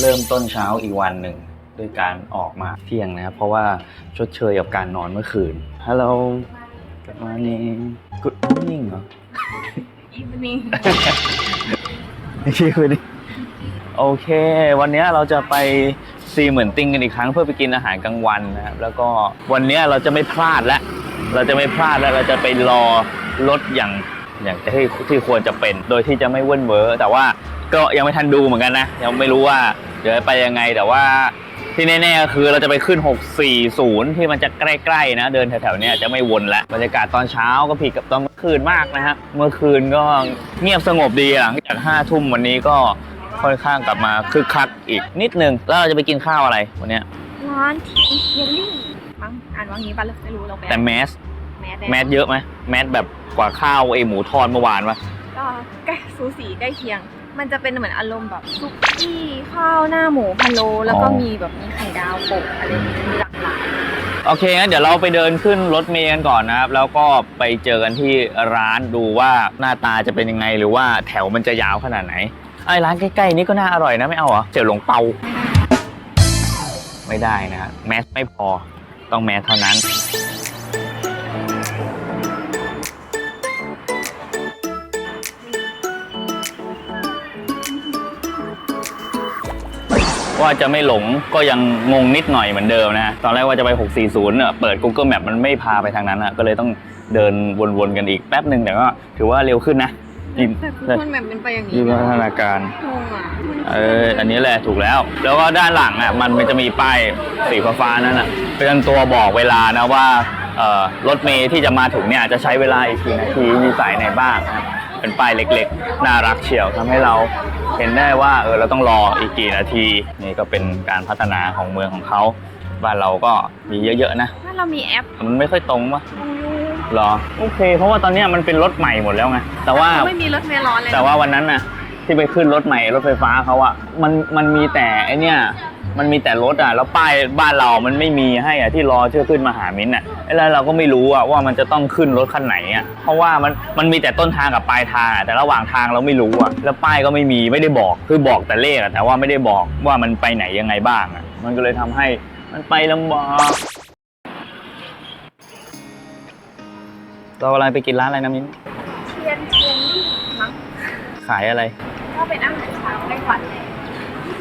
เริ่มต้นเช้าอีกวันหนึ่งด้วยการออกมาเที่ยงนะครับ เพราะว่าชดเชยกับการนอนเมื่อคืน Hello Good morning Good morning เหรอ evening ไม่ใช่คุณดิโอเค วันนี้เราจะไปซีเหมือนติงกันอีกครั้งเพื่อไปกินอาหารกลางวันนะครับ แล้วก็วันนี้เราจะไม่พลาดแล้ว เราจะไม่พลาดแล้วเราจะไปรอรถอย่างอย่างที่ที่ควรจะเป็น โดยที่จะไม่เว้นเวอร์แต่ว่าก็ยังไม่ทันดูเหมือนกันนะ ยังไม่รู้ว่า เดี๋ยวไปยังไงแต่ว่าที่แน่ๆก็คือเราจะไปขึ้น 640 ที่มันจะใกล้ๆนะ เดินแถวๆเนี้ยจะไม่วนแล้วบรรยากาศตอนเช้าก็ผิดกับตอนเมื่อคืนมากนะฮะเมื่อคืนก็เงียบสงบดีหลังจากห้าทุ่มวันนี้ก็ค่อนข้างกลับมาคึกคักอีกนิดนึง แล้วเราจะไปกินข้าวอะไรวันเนี้ยร้านทีเยลลี่มั้งอ่านว่างี้ป่ะไม่รู้เราไปแต่แมสแมสแมสเยอะไหมแมสแบบกว่าข้าวไอหมูทอดเมื่อวานปะก็ใกล้สูสีใกล้เคียง มันจะเป็นเหมือนอารมณ์แบบซุกี้ข้าวหน้าหมูพะโล้แล้วก็มีแบบมีไข่ดาวโปะอะไรอย่างเงี้ยมีหลากหลาย โอเคงั้นเดี๋ยวเราไปเดินขึ้นรถเมล์กันก่อนนะครับ แล้วก็ไปเจอกันที่ร้านดูว่าหน้าตาจะเป็นยังไงหรือว่าแถวมันจะยาวขนาดไหนไอ้ร้านใกล้ๆนี้ก็น่าอร่อยนะไม่เอาเหรอเจียวหลงเปา ไม่ได้นะฮะแมสไม่พอต้องแมสเท่านั้น ว่าจะไม่หลงก็ยังงงนิดหน่อยเหมือนเดิมนะตอนแรกว่าจะไป 640เน่ะเปิด Google Map มันไม่พาไปทางนั้นอะก็เลยต้องเดินวนๆกันอีกแป๊บหนึ่งแต่ก็ถือว่าเร็วขึ้นนะนี่แต่ทุกคนแบบเป็นไปอย่างนี้นี่พัฒนาการ งงอะเออ อันนี้แหละถูกแล้ว แล้วก็ด้านหลังอะมันมันจะมีป้ายสีฟ้าๆนั่นอะเป็นตัวบอกเวลานะว่าเอ่อรถเมย์ที่จะมาถึงเนี่ยจะใช้เวลาอีกกี่นาทีมีสายไหนบ้างนะครับ เป็นป้ายเล็กๆ น่ารักเชียวทำให้เราเห็นได้ว่าเออเราต้องรออีกกี่นาที นี่ก็เป็นการพัฒนาของเมืองของเขาบ้านเราก็มีเยอะๆนะถ้าเรามีแอปมันไม่ค่อยตรงวะลงยูหรอโอเค เพราะว่าตอนเนี้ยมันเป็นรถใหม่หมดแล้วไงแต่ว่าไม่มีรถเมล์ร้อนเลยแต่ว่าวันนั้นน่ะที่ไปขึ้นรถใหม่รถไฟฟ้าเขาอะมันมันมีแต่ไอเนี่ย มันมีแต่รถอะแล้วป้ายบ้านเรามันไม่มีให้อะที่รอเชื่อขึ้นมาหามิ้นท์อะแล้วเราก็ไม่รู้อะว่ามันจะต้องขึ้นรถคันไหนอะเพราะว่ามันมันมีแต่ต้นทางกับปลายทางอะแต่ระหว่างทางเราไม่รู้อะแล้วป้ายก็ไม่มีไม่ได้บอกคือบอกแต่เลขอะแต่ว่าไม่ได้บอกว่ามันไปไหนยังไงบ้างอะมันก็เลยทำให้มันไปลำบากเรากำลังไปกินร้านอะไรนะมิ้นท์เทียนเทียนลี่มั้งขายอะไรก็เป็นอาหารเช้าในวันเลย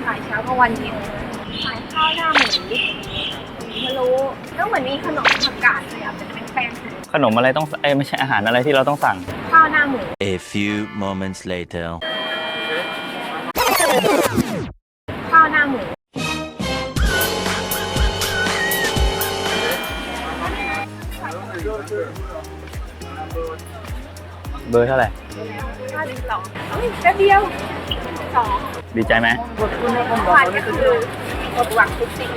ขายเช้ากับวันเย็น ขายข้าวหน้าหมูหมูพะโล้แล้วเหมือนมีขนมผักกาดเลยอะเป็นแป้งๆขนมอะไรต้องเอ้ยไม่ใช่อาหารอะไรที่เราต้องสั่ง ข้าวหน้าหมู A few moments later. ข้าวหน้าหมูเบอร์เท่าไหร่ข้าวดิบสองเฮ้ยแป๊บเดียวสองดีใจไหมหวานก็คือ หมดหวังทุกสิ่ง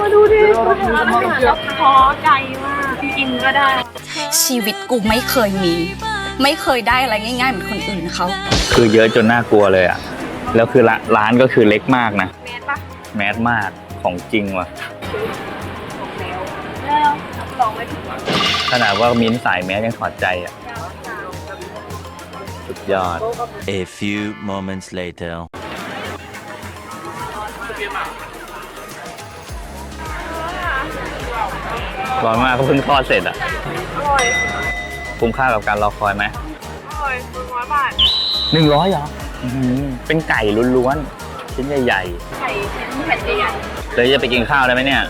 มาดูดิอาหารแล้วพอใจมากกินก็ได้ ชีวิตกูไม่เคยมี ไม่เคยได้อะไรง่ายๆเหมือนคนอื่นเขา คือเยอะจนน่ากลัวเลยอะ แล้วคือร้านร้านก็คือเล็กมากนะ แมสปะแมสมากของจริงว่ะของแล้วแล้วลองไม่ถูกหวังขนาดว่ามิ้นท์สายแมสยังถอดใจอะ สุดยอด A few moments later. ร้อนมากก็เพิ่งทอดเสร็จอะ อร่อยคุ้มค่ากับการรอคอยไหมอร่อยหนึ่งร้อยบาท หนึ่งร้อยเหรออื้อหือเป็นไก่ล้วนๆ ชิ้นใหญ่ไข่ชิ้นแผ่นใหญ่ๆเลยจะไปกินข้าวได้ไหมเนี่ย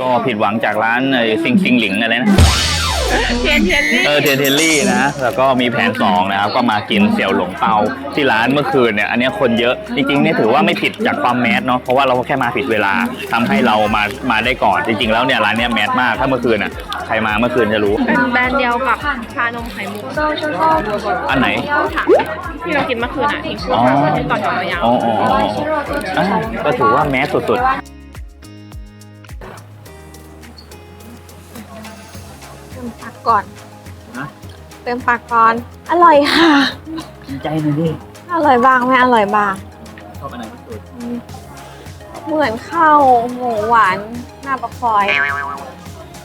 ก็ผิดหวังจากร้านไอ้ซิงซิงหลิงอะไรนะ เทียนเทียนนี่เออเทนเทลลี่นะ แล้วก็มีแผนสองนะครับ ก็มากินเสี่ยวหลงเปาที่ร้านเมื่อคืนเนี่ย อันเนี้ยคนเยอะ จริงๆเนี่ยถือว่าไม่ผิดจากความแมสเนาะ เพราะว่าเราก็แค่มาผิดเวลาทำให้เรามา มาได้ก่อน จริงๆ แล้วเนี่ยร้านเนี้ยแมสมาก ถ้าเมื่อคืนอะ ใครมาเมื่อคืนจะรู้ เป็นแบรนด์เดียวกับชานมไข่มุกอันไหนถังที่เรากินเมื่อคืนอะทิ้งชั่วอ๋อคราวที่ต่อแถวยาวอ๋ออ๋ออ๋ออะก็ถือว่าแมสสุดเกก่อนเติมปากก่อน อร่อยค่ะๆใจหน่อยดิอร่อยบางไม่อร่อยบาง ชอบอันไหนที่สุดเหมือนข้าวหมูหวานหน้าปลาคอย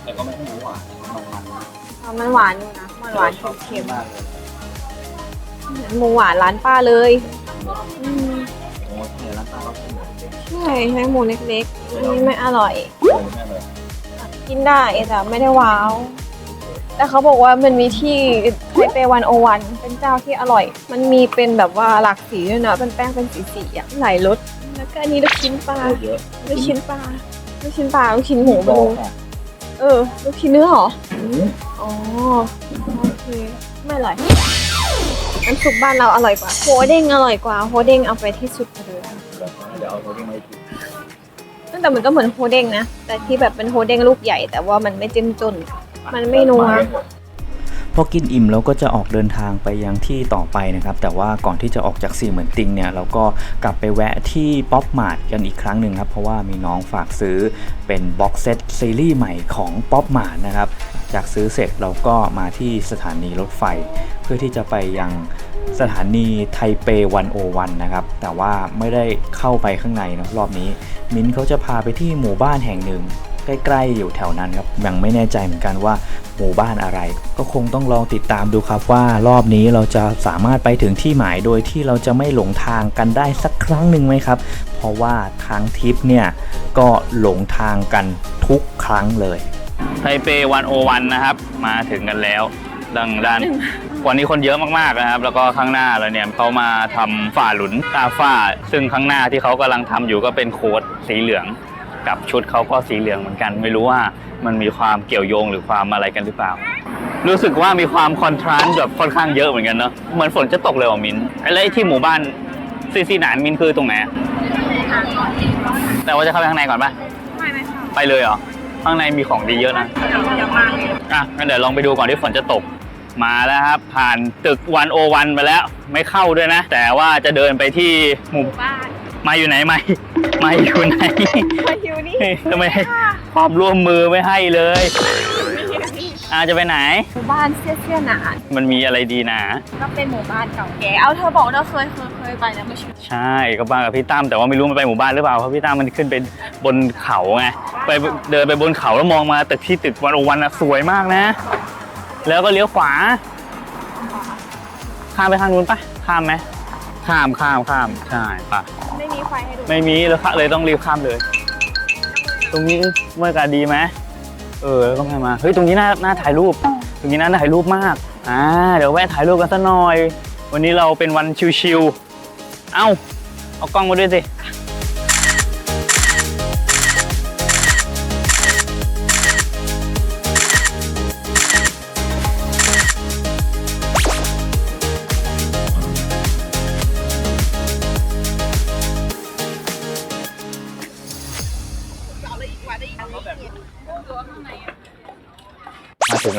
แต่ก็ไม่ใช่หมูหวานมันอ๋อมันหวานอยู่นะ มันหวานเค็มๆเหมือนหมูหวานร้านป้าเลยอืมใช่ใช้หมูเล็กๆอันนี้ไม่อร่อยกินได้แต่ไม่ได้ว้าว แต่เขาบอกว่ามันมีที่ไทเปวันโอวันเป็นเจ้าที่อร่อย มันมีเป็นแบบว่าหลากสีด้วยนะเป็นแป้งเป็นสีสีๆอะหลายรสแล้วก็อันนี้ลูกชิ้นปลาลูกชิ้นปลาลูกชิ้นปลาลูกชิ้นหมูไม่รู้เออลูกชิ้นเนื้อเหรออ๋อโอเคไม่อร่อยน้ำซุปบ้านเราอร่อยกว่าโฮเด้งอร่อยกว่าโฮเด้งเอาไปที่สุดไปเลยเดี๋ยวเอาตัวนี้มากินแต่มันก็เหมือนโฮเด้งนะแต่ที่แบบเป็นโฮเด้งลูกใหญ่แต่ว่ามันไม่เจ้มจน มันไม่นัว พอกินอิ่มเราก็จะออกเดินทางไปยังที่ต่อไปนะครับ แต่ว่าก่อนที่จะออกจากซีเหมือนติงเนี่ย เราก็กลับไปแวะที่ป๊อปมาร์ทกันอีกครั้งหนึ่งครับ เพราะว่ามีน้องฝากซื้อเป็นบ็อกเซตซีรีส์ใหม่ของป๊อปมาร์ทนะครับ จากซื้อเสร็จเราก็มาที่สถานีรถไฟ เพื่อที่จะไปยังสถานีไทเปวันโอวันนะครับ แต่ว่าไม่ได้เข้าไปข้างในนะรอบนี้ มิ้นเขาจะพาไปที่หมู่บ้านแห่งหนึ่ง ใกล้ๆอยู่แถวนั้นครับยังไม่แน่ใจเหมือนกันว่าหมู่บ้านอะไร ก็คงต้องลองติดตามดูครับว่ารอบนี้เราจะสามารถไปถึงที่หมายโดยที่เราจะไม่หลงทางกันได้สักครั้งหนึ่งไหมครับ เพราะว่าทางทิปเนี่ยก็หลงทางกันทุกครั้งเลยไทเปวันโอวันนะครับ มาถึงกันแล้วดังด้านวันนี้คนเยอะมากๆนะครับ แล้วก็ข้างหน้าเราเนี่ยเขามาทำฝ่าหลุนตาฝ้า ซึ่งข้างหน้าที่เขากำลังทำอยู่ก็เป็นโค้ดสีเหลือง กับชุดเขาก็สีเหลืองเหมือนกัน ไม่รู้ว่ามันมีความเกี่ยวโยงหรือความอะไรกันหรือเปล่า รู้สึกว่ามีความคอนทราสต์แบบค่อนข้างเยอะเหมือนกันเนาะเหมือนฝนจะตกเลยว่ะมินแล้วไอ้ที่หมู่บ้านซีซีหนานมินคือตรงไหนอะแต่ว่าจะเข้าไปข้างในก่อนปะไม่ไม่ค่ะไปเลยเหรอข้างในมีของดีเยอะนะเดี๋ยวเดี๋ยวมาเลยอะงั้นเดี๋ยวลองไปดูก่อนที่ฝนจะตกมาแล้วครับ ผ่านตึกวันโอวันไปแล้วไม่เข้าด้วยนะ แต่ว่าจะเดินไปที่หมู่บ้าน มาอยู่ไหนไม่มาอยู่ไหนมาอยู่นี่เฮ้ยทำไมความร่วมมือไม่ให้เลยอาจะไปไหนหมู่บ้านเสี้ยเสี้ยหนานมันมีอะไรดีนะ ก็เป็นหมู่บ้านเก่าแก่ เอาเธอบอกเธอเคยเคยเคยไปแล้วไม่ใช่ใช่ก็บ้านกับพี่ตั้มแต่ว่าไม่รู้มันไปหมู่บ้านหรือเปล่าเพราะพี่ตั้มมันขึ้นไปบนเขาไงไปเดินไปบนเขาแล้วมองมาตึกที่ตึกวันโอวันอะสวยมากนะ แล้วก็เลี้ยวขวา ข้ามไปทางนู้นปะข้ามไหม ข้ามข้ามข้ามใช่ปะไม่มีไฟให้ดูไม่มีเลยเลยต้องรีบข้ามเลย ตรงนี้เมื่อากาศดีไหมเออแล้วต้องไงมาเฮ้ยตรงนี้น่าน่าถ่ายรูป ตรงนี้น่าถ่ายรูปมากอ่าเดี๋ยวแวะถ่ายรูปกันสักหน่อย วันนี้เราเป็นวันชิวๆเอ้าเอากล้องมาด้วยสิ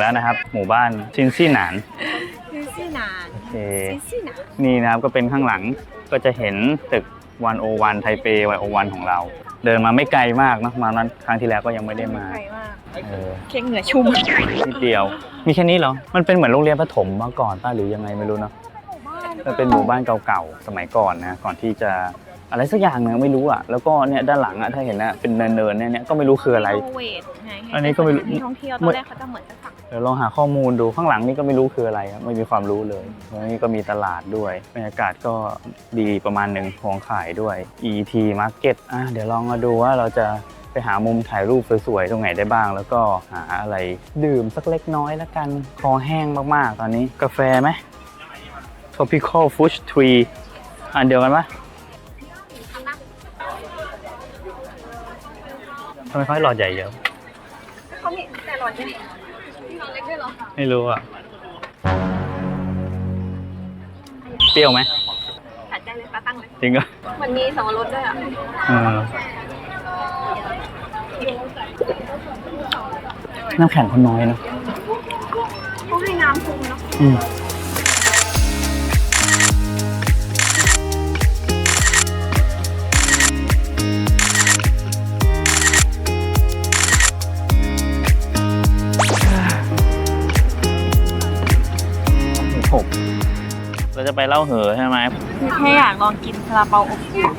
แล้วนะครับ หมู่บ้านชินซี่หนานซิซี่หนานโอเคซิซี่หนานนี่นะครับก็เป็นข้างหลังก็จะเห็นตึกวันโอวันไทเปวันโอวันของเรา เดินมาไม่ไกลมากเนอะมานั้นครั้งที่แล้วก็ยังไม่ได้มาไกลมากเออแค่เหงื่อชุ่มนิดเดียว มีแค่นี้เหรอ มันเป็นเหมือนโรงเรียนประถมมาก่อนป้าหรือยังไงไม่รู้เนาะมันเป็นหมู่บ้านเก่าๆสมัยก่อนนะก่อนที่จะอะไรสักอย่างนึงไม่รู้อะแล้วก็เนี่ยด้านหลังอะถ้าเห็นนะเป็นเนินๆเนี่ยเนี่ยก็ไม่รู้คืออะไรโเวทไงอันนี้ก็ไม่รู้ที่ท่องเที่ยวตอนแรกเขาจะเหมือนจะสั่งเดี๋ยวลองหาข้อมูลดูข้างหลังนี่ก็ไม่รู้คืออะไรครับไม่มีความรู้เลยแล้วนี่ก็มีตลาดด้วยบรรยากาศก็ดีประมาณหนึ่งของขายด้วย ET Market อะเดี๋ยวลองมาดูว่าเราจะไปหามุมถ่ายรูปสวยๆ ตรงไหนได้บ้าง แล้วก็หาอะไรดื่มสักเล็กน้อยแล้วกัน คอแห้งมากๆ ตอนนี้กาแฟไหม Tropical Fush Tree อันเดียวกันปะทำไมเขาให้หลอดใหญ่เยอะเขามีแต่หลอดใหญ่ ไม่รู้อะ เปรี้ยวไหมตัดใจเลยปลาตั้งเลย จริงเหรอมันมีสองรสด้วยอะเออน้ำแข็งคนน้อยเนอะเขาให้น้ำพุงเนาะ จะไปเล่าเหอใช่ไหมคือแค่อยากลองกินซาลาเปาอบอุ่น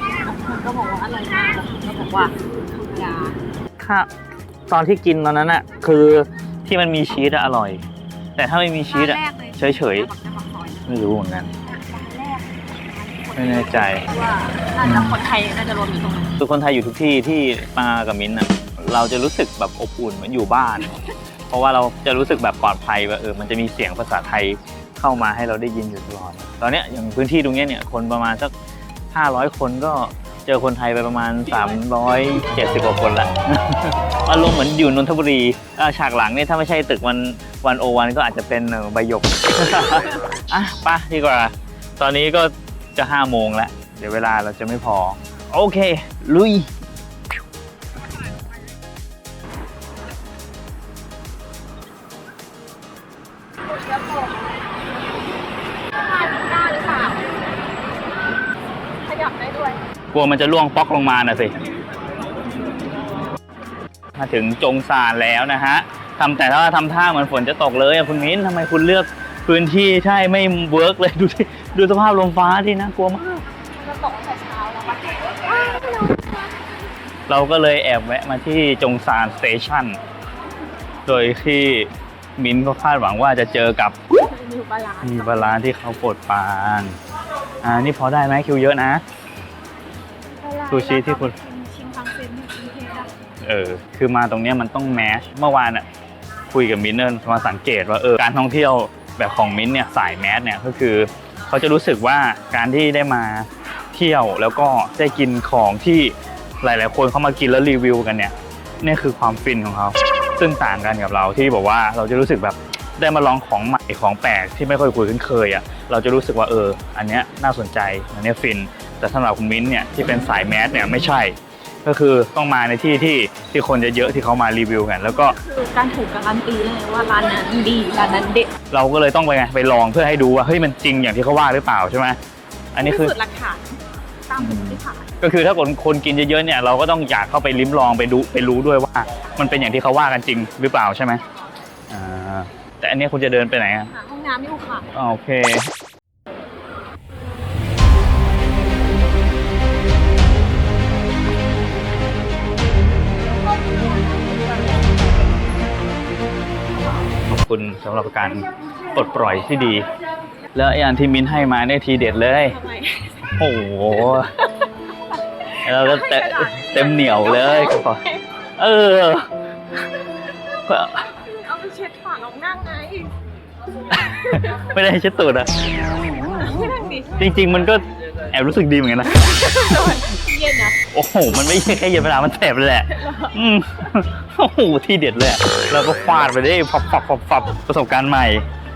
มันก็บอกว่าอร่อยมากแล้วก็บอกว่าธรรมดาค่ะ ตอนที่กินตอนนั้นอะคือที่มันมีชีสอะอร่อย แต่ถ้าไม่มีชีสอะแรกเลยเฉยๆไม่รู้เหมือนกัน ไม่แน่ใจ ว่าน่าจะคนไทยน่าจะรวมอยู่ตรงนั้นคือคนไทยอยู่ทุกที่ที่มากับมิ้นท์อะเราจะรู้สึกแบบอบอุ่นเหมือนอยู่บ้าน เพราะว่าเราจะรู้สึกแบบปลอดภัยว่าเออมันจะมีเสียงภาษาไทย เข้ามาให้เราได้ยินอยู่ตลอด ตอนเนี้ยอย่างพื้นที่ตรงเนี้ยเนี่ยคนประมาณสัก 500 คนก็เจอคนไทยไปประมาณ 370กว่าคนละ อารมณ์เหมือนอยู่นนทบุรีอ่าฉากหลังเนี่ยถ้าไม่ใช่ตึกวันวันโอวันก็อาจจะเป็นเออใบหยก อะไปดีกว่า ตอนนี้ก็จะห้าโมงแล้ว เดี๋ยวเวลาเราจะไม่พอ โอเค ลุย กลัวมันจะล่วงป๊อกลงมาน่ะสิ มาถึงจงซานแล้วนะฮะทำแต่ถ้าทำท่าเหมือนฝนจะตกเลยอะคุณมิ้นทำไมคุณเลือกพื้นที่ใช่ไม่เวิร์กเลยดูที่ดูสภาพลมฟ้าที่น่ากลัวมากมันตกตั้งแต่เช้าแล้วปะเราก็เลยแอบแวะมาที่จงซานสเตชันโดยที่มิ้นก็คาดหวังว่าจะเจอกับมีบาลานซ์มีบาลานซ์ที่เขาโปรดปราน อ่า นี่พอได้ไหมคิวเยอะนะ ซูชิที่คุณ ชิมพังเซนที่กรุงเทพอะเออ คือมาตรงเนี้ยมันต้องแมช เมื่อวานอะคุยกับมิ้นท์เนินมาสังเกตว่าเออการท่องเที่ยวแบบของมิ้นท์เนี่ยสายแมสเนี่ยก็คือเขาจะรู้สึกว่าการที่ได้มาเที่ยวแล้วก็ได้กินของที่หลาย ๆ คนเขามากินแล้วรีวิวกันเนี่ยนี่คือความฟินของเขาซึ่งต่างกันกับเราที่บอกว่าเราจะรู้สึกแบบได้มาลองของใหม่ของแปลกที่ไม่เคยคุยคุ้นเคยอะเราจะรู้สึกว่าเออ อันเนี้ยน่าสนใจอันเนี้ยฟิน แต่สำหรับคุณมิ้นท์เนี่ยที่เป็นสายแมสเนี่ยไม่ใช่ ก็คือต้องมาในที่ที่ที่คนเยอะๆที่เขามารีวิวกัน แล้วก็คือการถูกการันตีเลยว่าร้านนั้นดีร้านนั้นเด็ดเราก็เลยต้องไปไงไปลองเพื่อให้ดูว่าเฮ้ยมันจริงอย่างที่เขาว่าหรือเปล่าใช่ไหมอันนี้คือที่สุดหลักฐานตามผมที่ผ่านก็คือถ้าคนคนกินเยอะๆเนี่ยเราก็ต้องอยากเข้าไปลิ้มลองไปดูไปรู้ด้วยว่า มันเป็นอย่างที่เขาว่ากันจริงหรือเปล่าใช่ไหมอ่าแต่อันนี้คุณจะเดินไปไหนอะหาห้องน้ำอยู่ค่ะอ๋อโอเค คุณสำหรับการปลดปล่อยที่ดี แล้วไอ้อันที่มินให้มาเนี่ยทีเด็ดเลย ทำไมโอ้โหเราก็เต็มเต็มเหนียวเลยก็พอเออ เอาไปเช็ดฝาน้องนั่งไงไม่ได้ให้เช็ดตูดอะไม่นั่งดิจริง ๆ มันก็แอบรู้สึกดีเหมือนกันนะ เย็นนะ โอ้โห มันไม่ใช่แค่เย็นเวลามันแสบเลยแหละ อืมโอ้โห ที่เด็ดเลยอะแล้วก็ฟาดไปได้ฟับฟับฟับฟับประสบการณ์ใหม่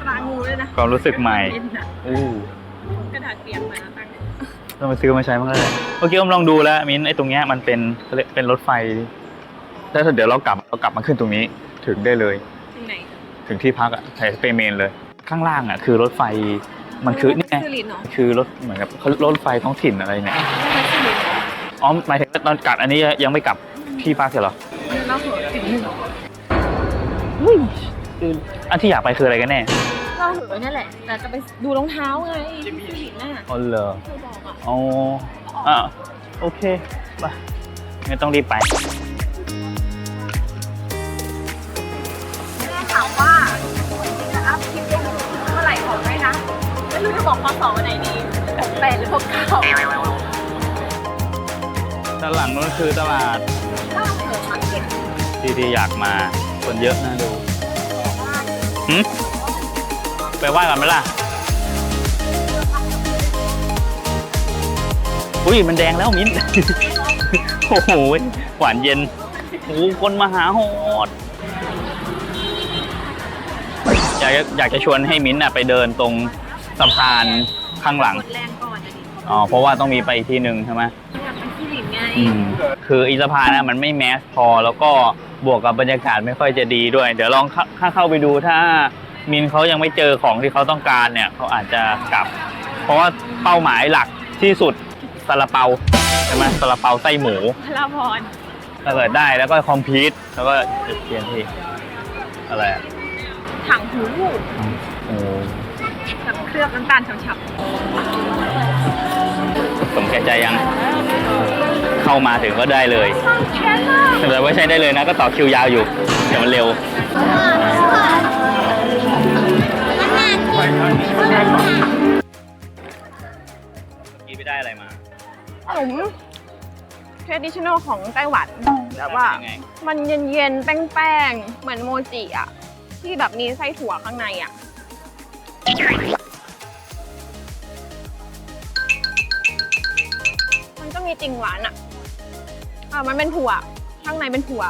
ปลางูด้วยนะความรู้สึกใหม่เย็นนะอู้ กระดาษเปียกมาตั้งต้องไปซื้อมาใช้บ้างแล้วแหละเมื่อกี้ผมลองดูแล้วมินไอ้ตรงเนี้ยมันเป็นเขาเรียกเป็นรถไฟแล้วเดี๋ยวเรากลับเรากลับมาขึ้นตรงนี้ถึงได้เลยที่ไหนถึงที่พักอะไทสเปเมนเลย ข้างล่างอะคือรถไฟมันคือนี่ไง คือลินเนาะคือรถเหมือนกับเขารถไฟท้องถิ่นอะไรเนี่ย ไม่ใช่ลินเนาะ อ๋อหมายถึงตอนกลับอันนี้ยังไม่กลับที่พักเหรอเราเหอะถึงหนึ่งอันที่อยากไปคืออะไรกันแน่เราเหอะนั่นแหละ แต่จะไปดูรองเท้าไงที่คือลินน่ะอ๋อเหรอเคยบอกอะอ๋ออะโอเคไปงั้นต้องรีบไปแม่ถามว่าจะอัพคลิปลงเมื่อไหร่บอกได้นะ ไม่รู้จะบอกข้อสองวันไหนดีแปดหรือหกเก้า ด้านหลังนู้นคือตลาดก็เหอะมาร์เก็ตที่ที่อยากมาคนเยอะน่าดูหืมไปไหว้กันไหมล่ะ อุ้ยมันแดงแล้วมิ้น โอ้โหหวานเย็นโอ้โหคนมาหาโหดอยากจะอยากจะชวนให้มิ้นท์น่ะไปเดินตรงสะพานข้างหลังหมดแรงก่อนนะดิอ๋อ เพราะว่าต้องมีไปอีกที่หนึ่งใช่ไหมอยาก ไปที่ลินไง อืมคืออีสะพานน่ะมันไม่แมสพอ แล้วก็บวกกับบรรยากาศไม่ค่อยจะดีด้วย เดี๋ยวลองเข้าถ้าเข้าไปดูถ้ามินเขายังไม่เจอของที่เขาต้องการเนี่ยเขาอาจจะกลับ เพราะว่าเป้าหมายหลักที่สุดซาลาเปาใช่ไหมซาลาเปาไส้หมูพระพรถ้าเกิดได้แล้วก็คอมพิวต์แล้วก็เปลี่ยนที่อะไรอะถังหูโอ้กับเคลือบน้ำตาลฉ่ำ สมแก่ใจยังเข้ามาถึงก็ได้เลยๆแค่มากแต่ว่าใช้ได้เลยนะก็ต่อคิวยาวอยู่เดี๋ยวมันเร็วกี้ไปได้อะไรมาขนม traditional ของไต้หวันแต่ว่ายังไงมันเย็นๆ แป้งๆ เหมือนโมจิอะ ที่แบบมีไส้ถั่วข้างในอะ มันก็มีติ่งหวานอะอ่ามันเป็นถั่ว ข้างในเป็นถั่ว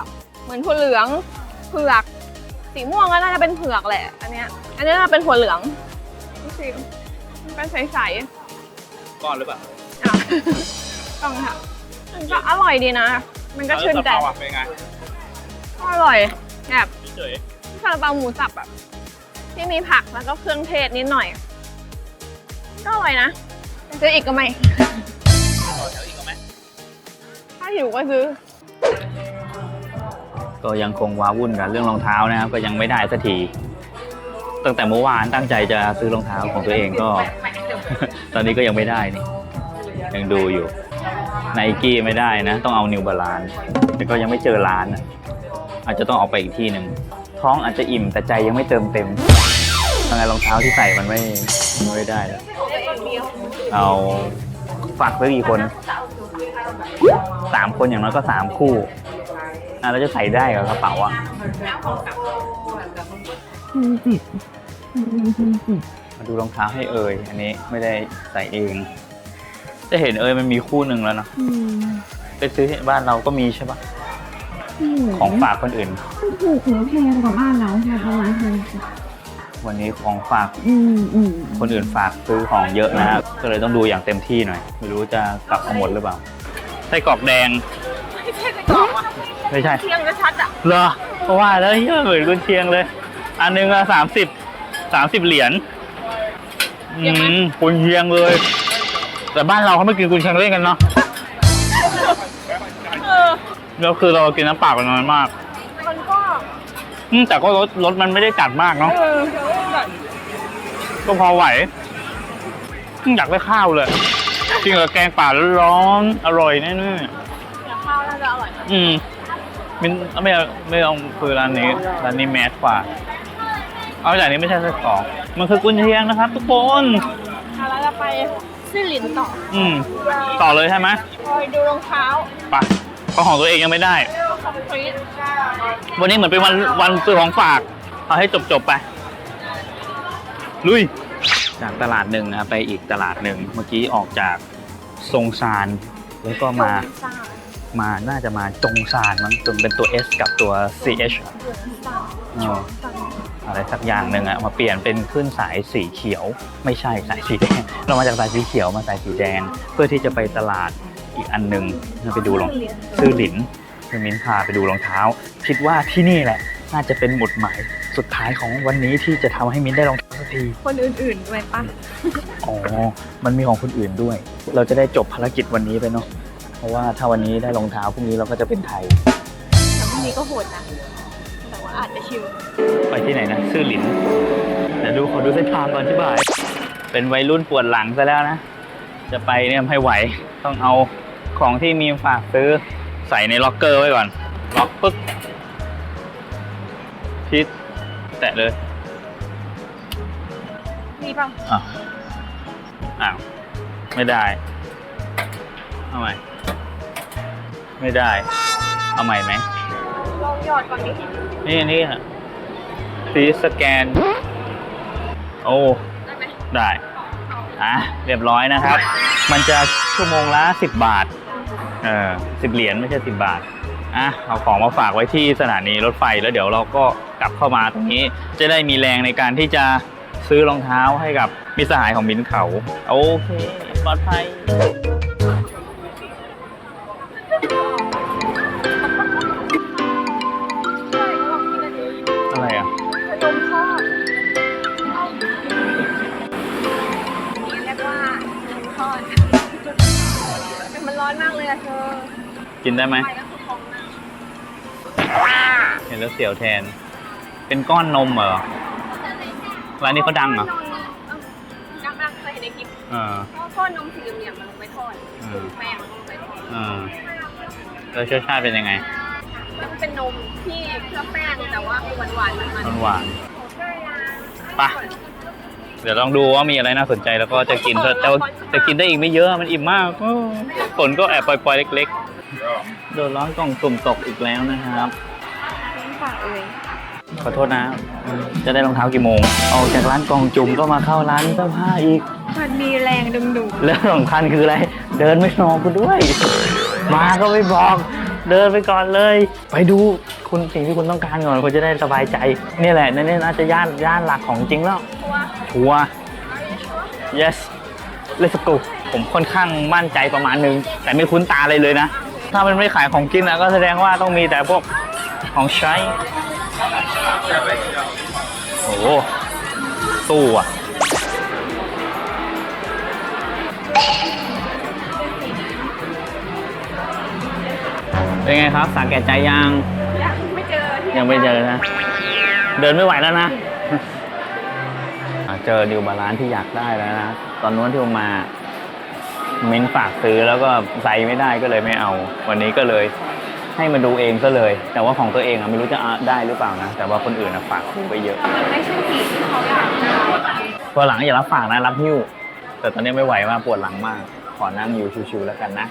เหมือนถั่วเหลือง เผือก สีม่วงก็น่าจะเป็นเผือกแหละ อันเนี้ย อันนี้น่าจะเป็นถั่วเหลืองดูสิมันเป็นใสๆก้อนหรือเปล่าอะ ต้องค่ะมันก็อร่อยดีนะ มันก็ชื่นใจแล้วกะเพราอะเป็นไงก็อร่อยแบบเฉยซาลาเปาหมูสับแบบที่มีผักแล้วก็เครื่องเทศนิดหน่อย ก็อร่อยนะแต่ซื้ออีกก็ไม่ หิวก็ซื้อ ก็ยังคงว้าวุ่นกับเรื่องรองเท้านะครับ ก็ยังไม่ได้สักที ตั้งแต่เมื่อวานตั้งใจจะซื้อรองเท้าของตัวเองก็ ตอนนี้ก็ยังไม่ได้นี่ ยังดูอยู่ไนกี้ไม่ได้นะ ต้องเอานิวบาลานแต่ก็ยังไม่เจอร้านอะอาจจะต้องออกไปอีกที่หนึ่งท้องอาจจะอิ่มแต่ใจยังไม่เติมเต็มทำไงรองเท้าที่ใส่มันไม่มันไม่ได้แล้วเอาฝากไว้กี่คน สามคนอย่างน้อยก็สามคู่อะแล้วจะใส่ได้กับกระเป๋าอะมาดูรองเท้าให้เอ่ยอันนี้ไม่ได้ใส่เอง จะเห็นเอ่ยมันมีคู่หนึ่งแล้วนะไปซื้อที่บ้านเราก็มีใช่ปะของฝากคนอื่นถูกหรือแพงกว่าบ้านเราค่ะประมาณนั้นค่ะ วันนี้ของฝากอืมอืมคนอื่นฝากซื้อของเยอะนะครับก็เลยต้องดูอย่างเต็มที่หน่อย ไม่รู้จะกลับมาหมดหรือเปล่าไส้กรอกแดง ไม่ใช่ไส้กรอกอะไม่ใช่เทียมจะชัดอะเหรอเพราะว่าแล้วเฮียเหมือนกุนเชียงเลย อันหนึงอะสามสิบสามสิบเหรียญอืมกุนเชียงเลย แต่บ้านเราเขาไม่กินกุนเชียงเล่นกันเนาะเออแล้วคือเรากินน้ำเปล่ากันน้อยมาก มันก็อืมแต่ก็รสรสมันไม่ได้จัดมากเนาะ เออแบบ ก็พอไหวอืมอยากได้ข้าวเลย จริงเหรอแกงป่าร้อนๆอร่อยแน่แต่ข้าวน่าจะอร่อยนะๆอืมมินไม่เอาไม่เอาคือร้านนี้ร้านนี้แมสกว่า เอาจากนี้ไม่ใช่ไส้กรอกมันคือกุนเชียงนะครับ ทุกคนอะแล้วเราไปซื่อหลินต่อ อืม ต่อเลยใช่ไหมคอยดูรองเท้าไปเพราะของตัวเองยังไม่ได้คอมพลีทวันนี้เหมือนเป็นวันวันซื้อของฝาก เอาให้จบจบๆไป ลุย จากตลาดหนึ่งนะครับไปอีกตลาดหนึ่งเมื่อกี้ออกจากซงซานแล้วก็มาซ่ามาน่าจะมาจงซานมั้งจนเป็นตัว S กับตัว CH อ๋ออะไรสักอย่างหนึ่งอะมาเปลี่ยนเป็นขึ้นสายสีเขียว ไม่ใช่สายสีแดง เรามาจากสายสีเขียวมาสายสีแดง เพื่อที่จะไปตลาดอีกอันหนึ่งไปดูรองซื้อหลินคือมิ้นพาไปดูรองเท้า คิดว่าที่นี่แหละ น่าจะเป็นหมุดหมายสุดท้ายของวันนี้ที่จะทำให้มิ้นได้รองเท้าสักที คนอื่นๆด้วยปะอ๋อ มันมีของคนอื่นด้วย เราจะได้จบภารกิจวันนี้ไปเนาะ เพราะว่าถ้าวันนี้ได้รองเท้าพรุ่งนี้เราก็จะเป็นไทย แต่พรุ่งนี้ก็โหดนะ แต่ว่าอาจจะชิลไปที่ไหนนะซื่อหลินเดี๋ยวดูขอดูเส้นทางก่อนที่บ่าย เป็นวัยรุ่นปวดหลังซะแล้วนะ จะไปเนี่ยไม่ไหว ต้องเอาของที่มีฝากซื้อใส่ในล็อกเกอร์ไว้ก่อน ล็อกปึ๊กพิด แตะเลยมีป่ะอ้าวอ้าวไม่ได้เอาใหม่ไม่ได้ เอาใหม่ไหมลองหยอดก่อนดินี่นี่ฮะซีสแกน โอ้ ได้ไหมได้ อะ เรียบร้อยนะครับ มันจะชั่วโมงละสิบบาท เออสิบเหรียญไม่ใช่สิบบาท อะเอาของมาฝากไว้ที่สถานีรถไฟแล้วเดี๋ยวเราก็กลับเข้ามาตรงนี้ จะได้มีแรงในการที่จะซื้อรองเท้าให้กับมิตรสหายของมินเขา โอเคปลอดภัยใช่ลองกินอันนี้อะไรอะขนมทอดนี่เรียกว่าขนมทอดแต่มันร้อนมากเลยอะเธอ กินได้ไหม เห็นแล้วเสียวแทน เป็นก้อนนมเหรอ ร้านนี้เขาดังเหรอ ดังมากเคยเห็นในคลิปเออก็ก้อนนมสีเหลี่ยมๆมันลงไปทอดอืมแป้งลงไปทอดเออแล้วรสชาติเป็นยังไง มันเป็นนมที่เคลือบแป้งแต่ว่าหวานหวานๆมันมันหวานๆไปเดี๋ยวลองดูว่ามีอะไรน่าสนใจแล้วก็จะกินแต่แต่ว่าจะกินได้อีกไม่เยอะมันอิ่มมากโอ้ฝนก็แอบปล่อยๆเล็กๆโดนร้อนกล่องตุ่มตกอีกแล้วนะครับ ฝากเอ่ยขอโทษนะ จะได้รองเท้ากี่โมง ออกจากร้านกองจุ่มก็มาเข้าร้านเสื้อผ้าอีก มันมีแรงดึงดูดแล้วสำคัญคืออะไร เดินไม่รอกูด้วย มาก็ไม่บอก เดินไปก่อนเลย ไปดูคุณสิ่งที่คุณต้องการก่อนคุณจะได้สบายใจ นี่แหละนี่น่าจะย่านย่านหลักของจริงแล้วชัวร์ yes let's go ผมค่อนข้างมั่นใจประมาณนึง แต่ไม่คุ้นตาเลยเลยนะ ถ้ามันไม่ขายของกินนะก็แสดงว่าต้องมีแต่พวก ของใช้ โอ้โหตู้อะ เป็นไงครับ สาแก่ใจยัง ยังไม่เจอที่ยังไม่เจอนะ เดินไม่ไหวแล้วนะอะเจอดิวบาลานซ์ที่อยากได้แล้วนะ ตอนนู้นที่ผมมา เม้นฝากซื้อแล้วก็ใส่ไม่ได้ก็เลยไม่เอา วันนี้ก็เลย ให้มาดูเองซะเลย แต่ว่าของตัวเองอะไม่รู้จะเอาได้หรือเปล่านะ แต่ว่าคนอื่นอะฝากซื้อไปเยอะมันไม่ใช่สีที่เขาอยากได้ตัวหลังอย่ารับฝากนะรับหิ้ว แต่ตอนนี้ไม่ไหวมากปวดหลังมาก ขอนั่งอยู่ชิวๆแล้วกันนะ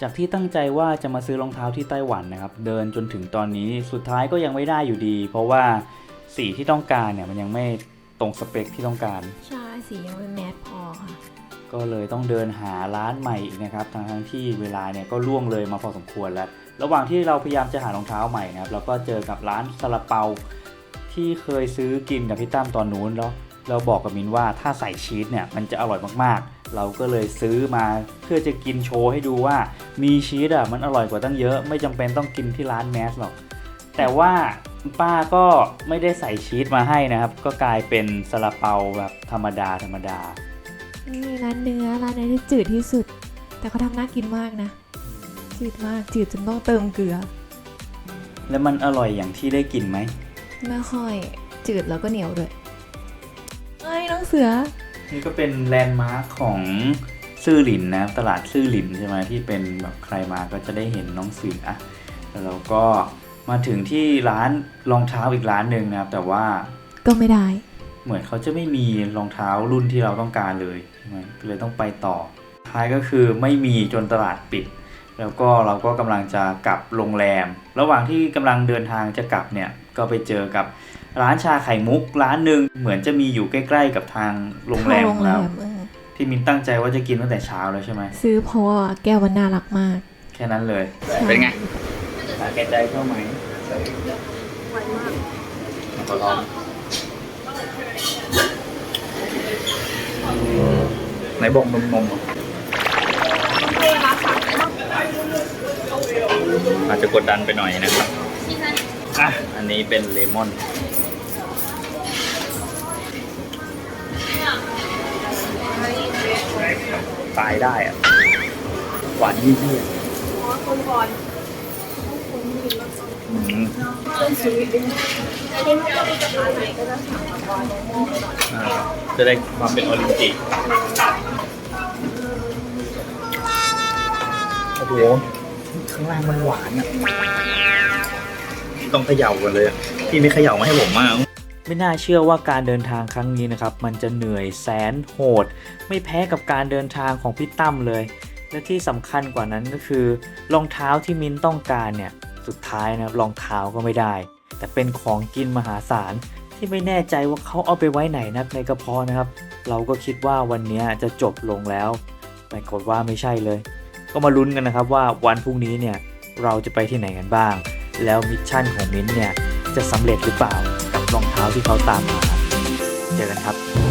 จากที่ตั้งใจว่าจะมาซื้อรองเท้าที่ไต้หวันนะครับ เดินจนถึงตอนนี้สุดท้ายก็ยังไม่ได้อยู่ดี เพราะว่าสีที่ต้องการเนี่ยมันยังไม่ตรงสเปคที่ต้องการ ใช่ สียังไม่แมทพอค่ะ ก็เลยต้องเดินหาร้านใหม่อีกนะครับทั้งทั้งที่เวลาเนี่ยก็ล่วงเลยมาพอสมควรแล้ว ระหว่างที่เราพยายามจะหารองเท้าใหม่นะครับเราก็เจอกับร้านซาลาเปา ที่เคยซื้อกินกับพี่ตั้มตอนนู้นแล้วเราบอกกับมินว่าถ้าใส่ชีสเนี่ยมันจะอร่อยมากๆ เราก็เลยซื้อมาเพื่อจะกินโชว์ให้ดูว่ามีชีสอะมันอร่อยกว่าตั้งเยอะ ไม่จำเป็นต้องกินที่ร้านแมสหรอกแต่ว่าป้าก็ไม่ได้ใส่ชีสมาให้นะครับ ก็กลายเป็นซาลาเปาแบบธรรมดาธรรมดา นี่ร้านเนื้อร้านเนื้อที่จืดที่สุด แต่เขาทำน่ากินมากนะ จืดมากจืดจนต้องเติมเกลือ แล้วมันอร่อยอย่างที่ได้กินไหมไม่ค่อยจืดแล้วก็เหนียวด้วยเอ้ยน้องเสือ นี่ก็เป็นแลนด์มาร์คของซื่อหลินนะตลาดซื่อหลินใช่ไหมที่เป็นแบบใครมาก็จะได้เห็นน้องเสือแล้วเราก็มาถึงที่ร้านรองเท้าอีกร้านหนึ่งนะครับแต่ว่าก็ไม่ได้ เหมือนเขาจะไม่มีรองเท้ารุ่นที่เราต้องการเลยใช่ไหมก็เลยต้องไปต่อ ท้ายก็คือไม่มีจนตลาดปิด แล้วก็เราก็กำลังจะกลับโรงแรม ระหว่างที่กำลังเดินทางจะกลับเนี่ยก็ไปเจอกับร้านชาไข่มุก ร้านหนึ่งเหมือนจะมีอยู่ใกล้ ๆ กับทางโรงแรมเข้าโรของงแรเรามเออที่มินตั้งใจว่าจะกินตั้งแต่เช้าแล้วใช่ไหมซื้อเพราะว่าแก้วมันน่ารักมาก แค่นั้นเลย เป็นไงสาแก่ใจเข้าไหมขอลอง ไหนบอกนมนมอาจจะกดดันไปหน่อยนะครับอะอันนี้เป็นเลมอนตายได้อะหวานยี่ยี่ยมคนนี้ไม่ต้องมีกระทะไหนก็จะสั่งมาก่อน จะได้ความเป็นออริจินโอ้โหข้างล่างมันหวานอะ ต้องเขย่ากันเลยอะพี่ไม่เขย่ามาให้ผมมากไม่น่าเชื่อว่าการเดินทางครั้งนี้นะครับ มันจะเหนื่อยแสนโหด ไม่แพ้กับการเดินทางของพี่ตั้มเลย และที่สำคัญกว่านั้นก็คือรองเท้าที่มิ้นต้องการเนี่ย สุดท้ายนะครับรองเท้าก็ไม่ได้ แต่เป็นของกินมหาศาลที่ไม่แน่ใจว่าเขาเอาไปไว้ไหนนักในกระเพาะนะครับ เราก็คิดว่าวันนี้จะจบลงแล้วปรากฏว่าไม่ใช่เลย ก็มาลุ้นกันนะครับว่าวันพรุ่งนี้เนี่ยเราจะไปที่ไหนกันบ้าง แล้วมิชชั่นของมิ้นเนี่ยจะสำเร็จหรือเปล่ากับรองเท้าที่เขาตามมาเจอกันครับ